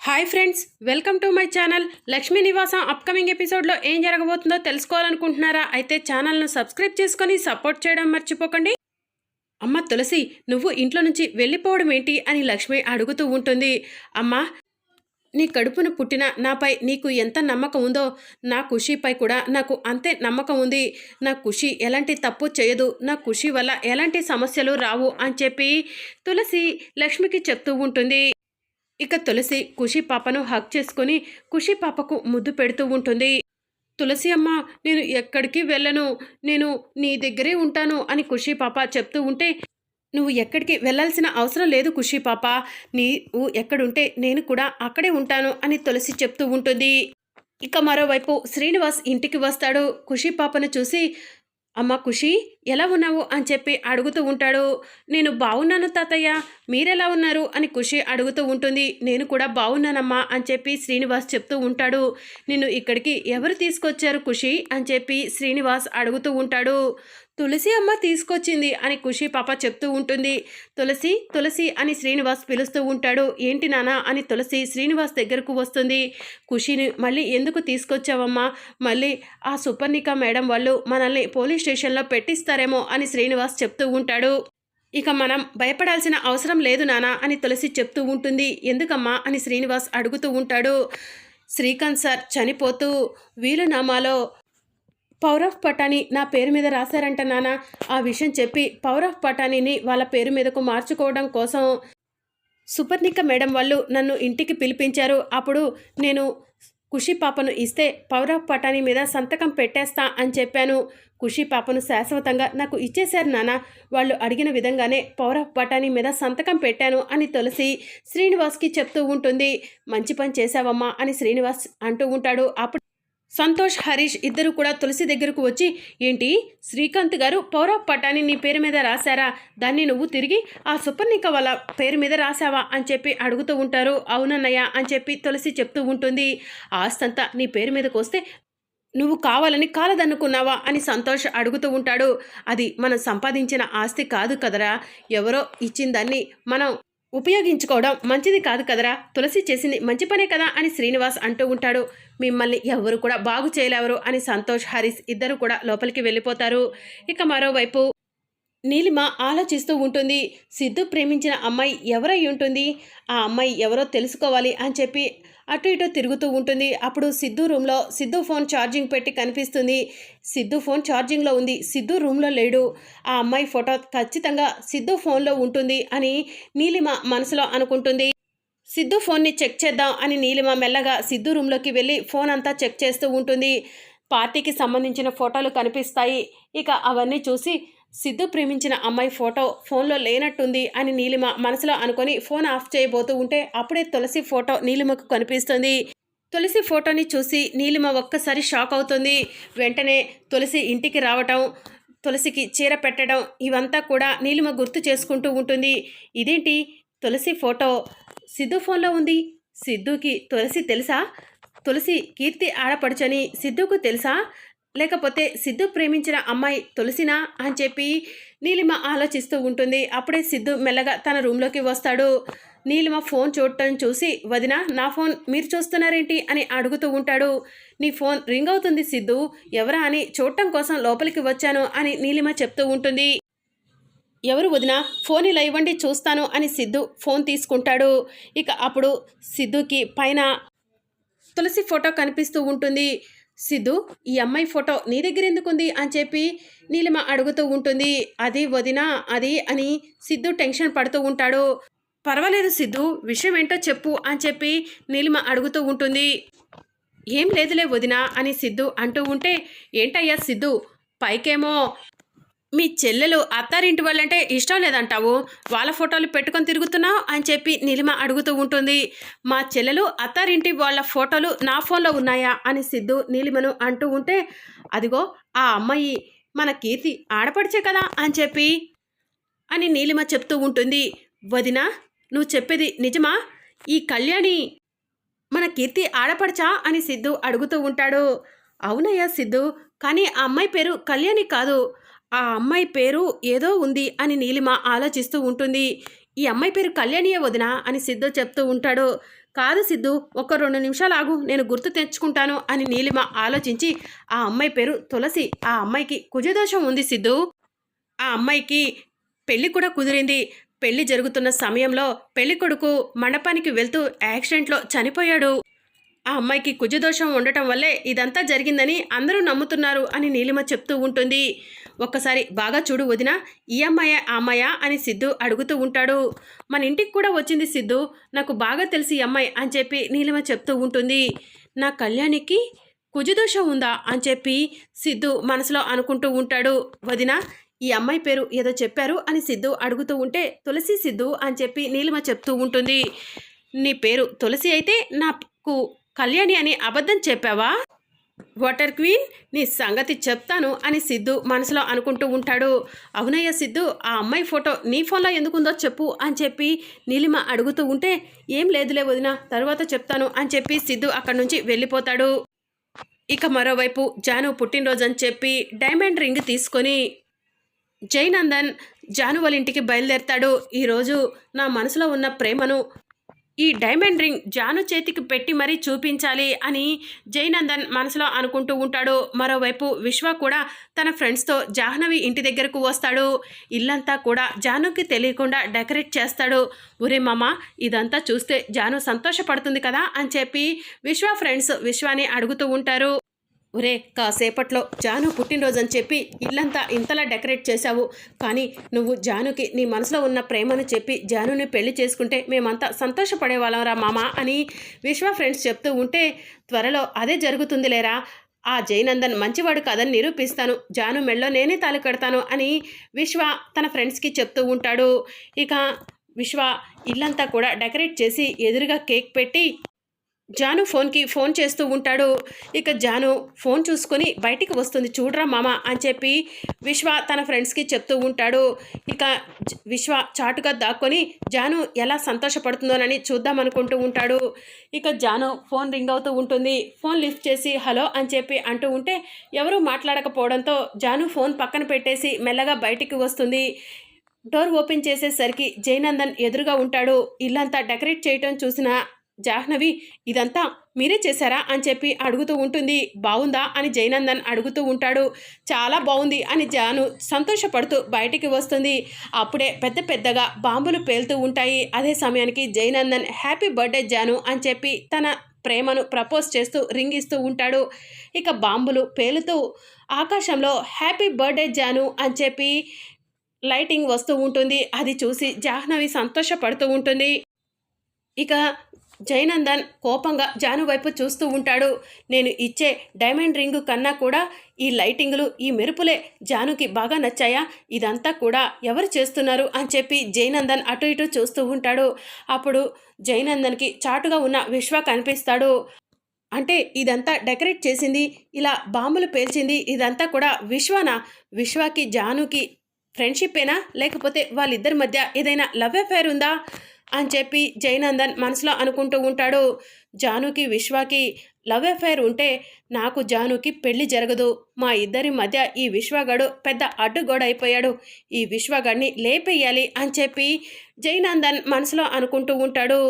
Hi friends welcome to my channel. Lakshmi Nivasam upcoming ఎపిసోడ్లో ఏం జరగబోతుందో తెలుసుకోవాలనుకుంటున్నారా? అయితే ఛానల్ను సబ్స్క్రైబ్ చేసుకొని సపోర్ట్ చేయడం మర్చిపోకండి. అమ్మ తులసి నువ్వు ఇంట్లో నుంచి వెళ్ళిపోవడం ఏంటి అని లక్ష్మి అడుగుతూ ఉంటుంది. అమ్మా నీ కడుపున పుట్టిన నాపై నీకు ఎంత నమ్మకం ఉందో నా ఖుషిపై కూడా నాకు అంతే నమ్మకం ఉంది. నా ఖుషి ఎలాంటి తప్పు చేయదు నా ఖుషి వల్ల ఎలాంటి సమస్యలు రావు అని చెప్పి తులసి లక్ష్మికి చెప్తూ ఉంటుంది. ఇక తులసి కుషి పాపను హక్ చేసుకొని కుషి పాపకు ముద్దు పెడుతూ ఉంటుంది. తులసి అమ్మ నేను ఎక్కడికి వెళ్ళను? నేను నీ దగ్గరే ఉంటాను అని కుషి పాప చెప్తూ ఉంటే నువ్వు ఎక్కడికి వెళ్ళాల్సిన అవసరం లేదు కుషి పాప. నీవు ఎక్కడుంటే నేను కూడా అక్కడే ఉంటాను అని తులసి చెప్తూ ఉంటుంది. ఇక మరోవైపు శ్రీనివాస్ ఇంటికి వస్తాడు. కుషి పాపను చూసి అమ్మ ఖుషి ఎలా ఉన్నావు? అని చెప్పి అడుగుతూ ఉంటాడు. నేను బాగున్నాను తాతయ్య. మీరెలా ఉన్నారు? అని ఖుషి అడుగుతూ ఉంటుంది. నేను కూడా బాగున్నానమ్మా అని చెప్పి శ్రీనివాస్ చెప్తూ ఉంటాడు. నిన్ను ఇక్కడికి ఎవరు తీసుకొచ్చారు ఖుషి? అని చెప్పి శ్రీనివాస్ అడుగుతూ ఉంటాడు. తులసి అమ్మ తీసుకొచ్చింది అని ఖుషి పాప చెప్తూ ఉంటుంది. తులసి తులసి అని శ్రీనివాస్ పిలుస్తూ ఉంటాడు. ఏంటి నానా అని తులసి శ్రీనివాస్ దగ్గరకు వస్తుంది. ఖుషిని మళ్ళీ ఎందుకు తీసుకొచ్చావమ్మా? మళ్ళీ ఆ సుపర్ణిక మేడం వాళ్ళు మనల్ని పోలీస్ స్టేషన్లో పెట్టిస్తారేమో అని శ్రీనివాస్ చెప్తూ ఉంటాడు. ఇక మనం భయపడాల్సిన అవసరం లేదు నానా అని తులసి చెప్తూ ఉంటుంది. ఎందుకమ్మా అని శ్రీనివాస్ అడుగుతూ ఉంటాడు. శ్రీకాంత్ సార్ చనిపోతూ వీలునామాలో పవర్ ఆఫ్ పటాని నా పేరు మీద రాశారంట నాన్న. ఆ విషయం చెప్పి పవర్ ఆఫ్ పటానీని వాళ్ళ పేరు మీదకు మార్చుకోవడం కోసం సుపర్ణిక మేడం వాళ్ళు నన్ను ఇంటికి పిలిపించారు. అప్పుడు నేను ఖుషి పాపను ఇస్తే పవర్ ఆఫ్ పటానీ మీద సంతకం పెట్టేస్తా అని చెప్పాను. ఖుషి పాపను శాశ్వతంగా నాకు ఇచ్చేశారు నాన్న. వాళ్ళు అడిగిన విధంగానే పవర్ ఆఫ్ పటానీ మీద సంతకం పెట్టాను అని తులసి శ్రీనివాస్కి చెప్తూ ఉంటుంది. మంచి పని చేశావమ్మా అని శ్రీనివాస్ అంటూ ఉంటాడు. అప్పుడు సంతోష్ హరీష్ ఇద్దరు కూడా తులసి దగ్గరకు వచ్చి ఏంటి శ్రీకాంత్ గారు పౌర పట్టాన్ని నీ పేరు మీద రాశారా? దాన్ని నువ్వు తిరిగి ఆ సుపర్ణిక వాళ్ళ పేరు మీద రాశావా? అని చెప్పి అడుగుతూ ఉంటారు. అవునన్నయ్య అని చెప్పి తులసి చెప్తూ ఉంటుంది. ఆస్తంతా నీ పేరు మీదకి వస్తే నువ్వు కావాలని కాలదన్నుకున్నావా అని సంతోష్ అడుగుతూ ఉంటాడు. అది మనం సంపాదించిన ఆస్తి కాదు కదరా. ఎవరో ఇచ్చిన దాన్ని మనం ఉపయోగించుకోవడం మంచిది కాదు కదరా. తులసి చేసింది మంచి పనే కదా అని శ్రీనివాస్ అంటూ ఉంటాడు. మిమ్మల్ని ఎవరు కూడా బాగు చేయలేవరు అని సంతోష్ హరీష్ ఇద్దరు కూడా లోపలికి వెళ్ళిపోతారు. ఇక మరోవైపు నీలిమ ఆలోచిస్తూ ఉంటుంది సిద్ధు ప్రేమించిన అమ్మాయి ఎవరై ఉంటుంది? ఆ అమ్మాయి ఎవరో తెలుసుకోవాలి అని చెప్పి అటు ఇటు తిరుగుతూ ఉంటుంది. అప్పుడు సిద్ధు రూమ్లో సిద్ధు ఫోన్ ఛార్జింగ్ పెట్టి కనిపిస్తుంది. సిద్ధు ఫోన్ ఛార్జింగ్లో ఉంది. సిద్ధు రూమ్లో లేడు. ఆ అమ్మాయి ఫోటో ఖచ్చితంగా సిద్ధు ఫోన్లో ఉంటుంది అని నీలిమ మనసులో అనుకుంటుంది. సిద్ధు ఫోన్ని చెక్ చేద్దాం అని నీలిమ మెల్లగా సిద్ధు రూమ్లోకి వెళ్ళి ఫోన్ అంతా చెక్ చేస్తూ ఉంటుంది. పార్టీకి సంబంధించిన ఫోటోలు కనిపిస్తాయి. ఇక అవన్నీ చూసి సిద్ధు ప్రేమించిన అమ్మాయి ఫోటో ఫోన్లో లేనట్టుంది అని నీలిమ మనసులో అనుకొని ఫోన్ ఆఫ్ చేయబోతూ ఉంటే అప్పుడే తులసి ఫోటో నీలిమకు కనిపిస్తుంది. తులసి ఫోటోని చూసి నీలిమ ఒక్కసారి షాక్ అవుతుంది. వెంటనే తులసి ఇంటికి రావటం తులసికి చీర పెట్టడం ఇవంతా కూడా నీలిమ గుర్తు చేసుకుంటూ ఉంటుంది. ఇదేంటి? తులసి ఫోటో సిద్ధు ఫోన్లో ఉంది. సిద్ధుకి తులసి తెలుసా? తులసి కీర్తి ఆడపడుచని సిద్ధుకు తెలుసా? లేకపోతే సిద్ధు ప్రేమించిన అమ్మాయి తులసినా అని చెప్పి నీలిమ ఆలోచిస్తూ ఉంటుంది. అప్పుడే సిద్ధు మెల్లగా తన రూమ్లోకి వస్తాడు. నీలిమ ఫోన్ చూడటం చూసి వదిన నా ఫోన్ మీరు చూస్తున్నారేంటి? అని అడుగుతూ ఉంటాడు. నీ ఫోన్ రింగ్ అవుతుంది సిద్ధు. ఎవరా అని చూడటం కోసం లోపలికి వచ్చాను అని నీలిమ చెప్తూ ఉంటుంది. ఎవరు వదిన? ఫోన్ ఇలా ఇవ్వండి చూస్తాను అని సిద్ధు ఫోన్ తీసుకుంటాడు. ఇక అప్పుడు సిద్ధుకి పైన తులసి ఫోటో కనిపిస్తూ ఉంటుంది. సిద్ధు ఈ అమ్మాయి ఫోటో నీ దగ్గర ఎందుకుంది? అని చెప్పి నీలిమ అడుగుతూ ఉంటుంది. అది వదినా అది అని సిద్ధు టెన్షన్ పడుతూ ఉంటాడు. పర్వాలేదు సిద్ధు విషయం ఏంటో చెప్పు అని చెప్పి నీలిమ అడుగుతూ ఉంటుంది. ఏం లేదులే వదినా అని సిద్ధు అంటూ ఉంటే ఏంటయ్యా సిద్ధు పైకేమో మీ చెల్లెలు అత్తారింటి వాళ్ళంటే ఇష్టం లేదంటావు? వాళ్ళ ఫోటోలు పెట్టుకొని తిరుగుతున్నావు? అని చెప్పి నీలిమ అడుగుతూ ఉంటుంది. మా చెల్లెలు అత్తారింటి వాళ్ళ ఫోటోలు నా ఫోన్లో ఉన్నాయా? అని సిద్ధు నీలిమను అంటూ ఉంటే అదిగో ఆ అమ్మాయి మన కీర్తి ఆడపడిచే కదా? అని చెప్పి అని నీలిమ చెప్తూ ఉంటుంది. వదినా నువ్వు చెప్పేది నిజమా? ఈ కళ్యాణి మన కీర్తి ఆడపడచా? అని సిద్ధు అడుగుతూ ఉంటాడు. అవునయ్యా సిద్ధు కానీ ఆ అమ్మాయి పేరు కళ్యాణి కాదు. ఆ అమ్మాయి పేరు ఏదో ఉంది అని నీలిమ ఆలోచిస్తూ ఉంటుంది. ఈ అమ్మాయి పేరు కళ్యాణియే వదినా అని సిద్ధు చెప్తూ ఉంటాడు. కాదు సిద్ధు ఒక రెండు నిమిషాలు ఆగు నేను గుర్తు తెచ్చుకుంటాను అని నీలిమ ఆలోచించి ఆ అమ్మాయి పేరు తులసి ఆ అమ్మాయికి కుజదోషం ఉంది సిద్ధు. ఆ అమ్మాయికి పెళ్ళి కూడా కుదిరింది. పెళ్ళి జరుగుతున్న సమయంలో పెళ్ళి కొడుకు మండపానికి వెళ్తూ యాక్సిడెంట్లో చనిపోయాడు. ఆ అమ్మాయికి కుజదోషం ఉండటం వల్లే ఇదంతా జరిగిందని అందరూ నమ్ముతున్నారు అని నీలిమ చెప్తూ ఉంటుంది. ఒక్కసారి బాగా చూడు వదిన ఈ అమ్మాయ ఆ అమ్మాయ అని సిద్ధు అడుగుతూ ఉంటాడు. మన ఇంటికి కూడా వచ్చింది సిద్ధు. నాకు బాగా తెలిసి ఈ అమ్మాయి అని చెప్పి నీలిమ చెప్తూ ఉంటుంది. నా కళ్యాణికి కుజదోషం ఉందా అని చెప్పి సిద్ధు మనసులో అనుకుంటూ ఉంటాడు. వదిన ఈ అమ్మాయి పేరు ఏదో చెప్పారు అని సిద్ధు అడుగుతూ ఉంటే తులసి సిద్ధు అని చెప్పి నీలిమ చెప్తూ ఉంటుంది. నీ పేరు తులసి అయితే నాకు కళ్యాణి అని అబద్ధం చెప్పావా? వాటర్ క్వీన్ నీ సంగతి చెప్తాను అని సిద్ధు మనసులో అనుకుంటూ ఉంటాడు. అవునయ్య సిద్ధు ఆ అమ్మాయి ఫోటో నీ ఫోన్లో ఎందుకుందో చెప్పు అని చెప్పి నీలిమ అడుగుతూ ఉంటే ఏం లేదులే వదిన తర్వాత చెప్తాను అని చెప్పి సిద్ధు అక్కడి నుంచి వెళ్ళిపోతాడు. ఇక మరోవైపు జాను పుట్టినరోజు అని చెప్పి డైమండ్ రింగ్ తీసుకొని జైనందన్ జాను వాళ్ళ ఇంటికి బయలుదేరతాడు. ఈరోజు నా మనసులో ఉన్న ప్రేమను ఈ డైమండ్ రింగ్ జాను చేతికి పెట్టి మరీ చూపించాలి అని జైనందన్ మనసులో అనుకుంటూ ఉంటాడు. మరోవైపు విశ్వ కూడా తన ఫ్రెండ్స్తో జాహ్నవి ఇంటి దగ్గరకు వస్తాడు. ఇల్లంతా కూడా జానుకి తెలియకుండా డెకరేట్ చేస్తాడు. ఒరే మామ ఇదంతా చూస్తే జాను సంతోషపడుతుంది కదా అని చెప్పి విశ్వ ఫ్రెండ్స్ విశ్వాని అడుగుతూ ఉంటారు. ఒరే కాసేపట్లో జాను పుట్టినరోజని చెప్పి ఇల్లంతా ఇంతలా డెకరేట్ చేశావు. కానీ నువ్వు జానుకి నీ మనసులో ఉన్న ప్రేమను చెప్పి జానుని పెళ్ళి చేసుకుంటే మేమంతా సంతోషపడేవాళ్ళంరా మామ అని విశ్వ ఫ్రెండ్స్ చెప్తూ ఉంటే త్వరలో అదే జరుగుతుంది లేరా ఆ జయనందన్ మంచివాడు కాదని నిరూపిస్తాను. జాను మెళ్ళో నేనే తాళి కడతాను అని విశ్వ తన ఫ్రెండ్స్కి చెప్తూ ఉంటాడు. ఇక విశ్వ ఇల్లంతా కూడా డెకరేట్ చేసి ఎదురుగా కేక్ పెట్టి జాను ఫోన్కి ఫోన్ చేస్తూ ఉంటాడు. ఇక జాను ఫోన్ చూసుకొని బయటికి వస్తుంది. చూడరా మామ అని చెప్పి విశ్వ తన ఫ్రెండ్స్కి చెప్తూ ఉంటాడు. ఇక విశ్వ చాటుగా దాక్కొని జాను ఎలా సంతోషపడుతుందోనని చూద్దాం అనుకుంటూ ఉంటాడు. ఇక జాను ఫోన్ రింగ్ అవుతూ ఉంటుంది. ఫోన్ లిఫ్ట్ చేసి హలో అని చెప్పి అంటూ ఉంటే ఎవరూ మాట్లాడకపోవడంతో జాను ఫోన్ పక్కన పెట్టేసి మెల్లగా బయటికి వస్తుంది. డోర్ ఓపెన్ చేసేసరికి జయనందన్ ఎదురుగా ఉంటాడు. ఇల్లంతా డెకరేట్ చేయటం చూసిన జాహ్నవి ఇదంతా మీరే చేశారా? అని చెప్పి అడుగుతూ ఉంటుంది. బాగుందా అని జయనందన్ అడుగుతూ ఉంటాడు. చాలా బాగుంది అని జాను సంతోషపడుతూ బయటికి వస్తుంది. అప్పుడే పెద్ద పెద్దగా బాంబులు పేలుతూ ఉంటాయి. అదే సమయానికి జయనందన్ హ్యాపీ బర్త్డే జాను అని చెప్పి తన ప్రేమను ప్రపోజ్ చేస్తూ రింగ్ ఇస్తూ ఉంటాడు. ఇక బాంబులు పేలుతూ ఆకాశంలో హ్యాపీ బర్త్డే జాను అని చెప్పి లైటింగ్ వస్తూ ఉంటుంది. అది చూసి జాహ్నవి సంతోషపడుతూ ఉంటుంది. ఇక జయనందన్ కోపంగా జాను వైపు చూస్తూ ఉంటాడు. నేను ఇచ్చే డైమండ్ రింగు కన్నా కూడా ఈ లైటింగులు ఈ మెరుపులే జానుకి బాగా నచ్చాయా? ఇదంతా కూడా ఎవరు చేస్తున్నారు? అని చెప్పి జయనందన్ అటు ఇటు చూస్తూ ఉంటాడు. అప్పుడు జయనందన్కి చాటుగా ఉన్న విశ్వ కనిపిస్తాడు. అంటే ఇదంతా డెకరేట్ చేసింది ఇలా బాంబులు పేల్చింది ఇదంతా కూడా విశ్వనా? విశ్వకి జానుకి ఫ్రెండ్షిప్పేనా? లేకపోతే వాళ్ళిద్దరి మధ్య ఏదైనా లవ్ అఫైర్ ఉందా? అని చెప్పి జయనందన్ మనసులో అనుకుంటూ ఉంటాడు జానుకి విశ్వాకి లవ్ అఫైర్ ఉంటే నాకు జానుకి పెళ్ళి జరగదు. మా ఇద్దరి మధ్య ఈ విశ్వగాడు పెద్ద అడ్డుగోడ అయిపోయాడు ఈ విశ్వగాడిని లేపేయాలి అని చెప్పి జయనందన్ మనసులో అనుకుంటూ ఉంటాడు.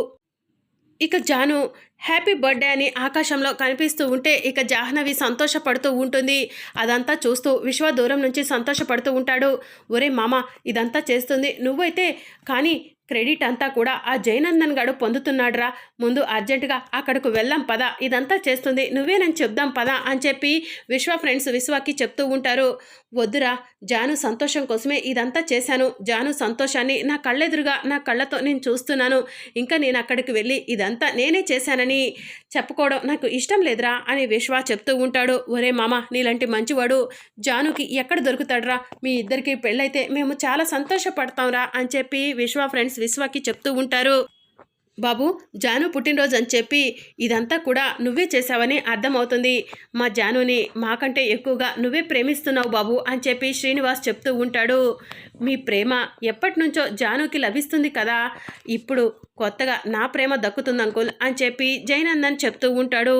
ఇక జాను హ్యాపీ బర్త్డే అని ఆకాశంలో కనిపిస్తూ ఉంటే ఇక జాహ్నవి సంతోషపడుతూ ఉంటుంది. అదంతా చూస్తూ విశ్వ దూరం నుంచి సంతోషపడుతూ ఉంటాడు. ఒరే మామ ఇదంతా చేస్తుంది. నువ్వైతే కానీ క్రెడిట్ అంతా కూడా ఆ జయనందన్ గాడు పొందుతున్నాడురా. ముందు అర్జెంటుగా అక్కడకు వెళ్ళాం పద. ఇదంతా చేస్తుంది. నువ్వేనని చెప్దాం పద అని చెప్పి విశ్వ ఫ్రెండ్స్ విశ్వకి చెప్తూ ఉంటారు. వద్దురా జాను సంతోషం కోసమే ఇదంతా చేశాను. జాను సంతోషాన్ని నా కళ్ళెదురుగా నా కళ్ళతో నేను చూస్తున్నాను. ఇంకా నేను అక్కడికి వెళ్ళి ఇదంతా నేనే చేశానని చెప్పుకోవడం నాకు ఇష్టం లేదురా అని విశ్వ చెప్తూ ఉంటాడు. ఒరే మామ నీలాంటి మంచివాడు జానుకి ఎక్కడ దొరుకుతాడురా? మీ ఇద్దరికి పెళ్ళైతే మేము చాలా సంతోషపడతాంరా అని చెప్పి విశ్వ ఫ్రెండ్స్ విశ్వకి చెప్తూ ఉంటారు. బాబు జాను పుట్టినరోజు అని చెప్పి ఇదంతా కూడా నువ్వే చేశావని అర్థమవుతుంది. మా జానుని మాకంటే ఎక్కువగా నువ్వే ప్రేమిస్తున్నావు బాబు అని చెప్పి శ్రీనివాస్ చెప్తూ ఉంటాడు. మీ ప్రేమ ఎప్పటి నుంచో జానుకి లభిస్తుంది కదా. ఇప్పుడు కొత్తగా నా ప్రేమ దక్కుతుంది అంకుల్ అని చెప్పి జైనందన్ చెప్తూ ఉంటాడు.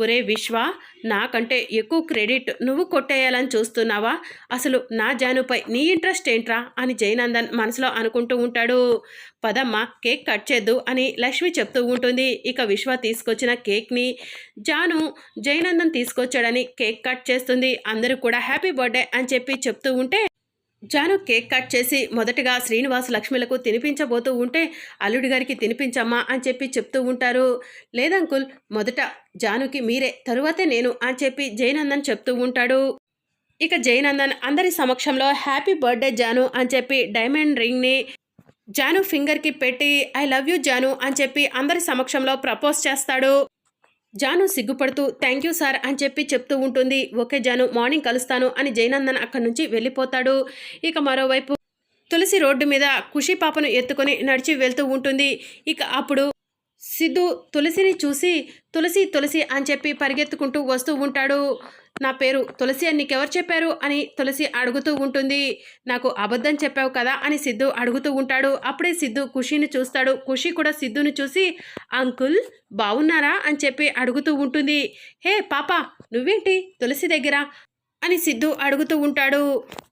ఒరే విశ్వ నాకంటే ఎక్కువ క్రెడిట్ నువ్వు కొట్టేయాలని చూస్తున్నావా? అసలు నా జానుపై నీ ఇంట్రెస్ట్ ఏంట్రా? అని జయనందన్ మనసులో అనుకుంటూ ఉంటాడు. పదమ్మ కేక్ కట్ చేద్దు అని లక్ష్మి చెప్తూ ఉంటుంది. ఇక విశ్వ తీసుకొచ్చిన కేక్ని జాను జయనందన్ తీసుకొచ్చాడని కేక్ కట్ చేస్తుంది. అందరూ కూడా హ్యాపీ బర్త్డే అని చెప్పి చెప్తూ ఉంటే జాను కేక్ కట్ చేసి మొదటగా శ్రీనివాస్ లక్ష్మిలకు తినిపించబోతూ ఉంటే అల్లుడి గారికి తినిపించమ్మా అని చెప్పి చెప్తూ ఉంటారు. లేదంకుల్ మొదట జానుకి మీరే తరువాతే నేను అని చెప్పి జయనందన్ చెప్తూ ఉంటాడు. ఇక జయనందన్ అందరి సమక్షంలో హ్యాపీ బర్త్డే జాను అని చెప్పి డైమండ్ రింగ్ని జాను ఫింగర్కి పెట్టి ఐ లవ్ యూ జాను అని చెప్పి అందరి సమక్షంలో ప్రపోజ్ చేస్తాడు. జాను సిగ్గుపడుతూ థ్యాంక్ యూ సార్ అని చెప్పి చెప్తూ ఉంటుంది. ఓకే జాను మార్నింగ్ కలుస్తాను అని జయనందన్ అక్కడి నుంచి వెళ్ళిపోతాడు. ఇక మరోవైపు తులసి రోడ్డు మీద ఖుషి పాపను ఎత్తుకొని నడిచి వెళ్తూ ఉంటుంది. ఇక అప్పుడు సిద్ధు తులసిని చూసి తులసి తులసి అని చెప్పి పరిగెత్తుకుంటూ వస్తూ ఉంటాడు. నా పేరు తులసి అని నీకెవరు చెప్పారు? అని తులసి అడుగుతూ ఉంటుంది. నాకు అబద్ధం చెప్పావు కదా అని సిద్ధు అడుగుతూ ఉంటాడు. అప్పుడే సిద్ధు ఖుషిని చూస్తాడు. ఖుషి కూడా సిద్ధుని చూసి అంకుల్ బాగున్నారా అని చెప్పి అడుగుతూ ఉంటుంది. హే పాప నువ్వేంటి? తులసి దగ్గర అని సిద్ధు అడుగుతూ ఉంటాడు.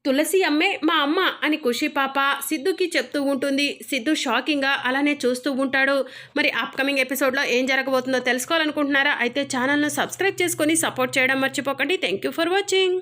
తులసి అమ్మే మా అమ్మ అని ఖుషి పాప సిద్ధుకి చెప్తూ ఉంటుంది. సిద్ధు షాకింగ్గా అలానే చూస్తూ ఉంటాడు. మరి అప్కమింగ్ ఎపిసోడ్లో ఏం జరగబోతుందో తెలుసుకోవాలనుకుంటున్నారా? అయితే ఛానల్ను సబ్స్క్రైబ్ చేసుకొని సపోర్ట్ చేయడం మర్చిపోకండి. Thank you for watching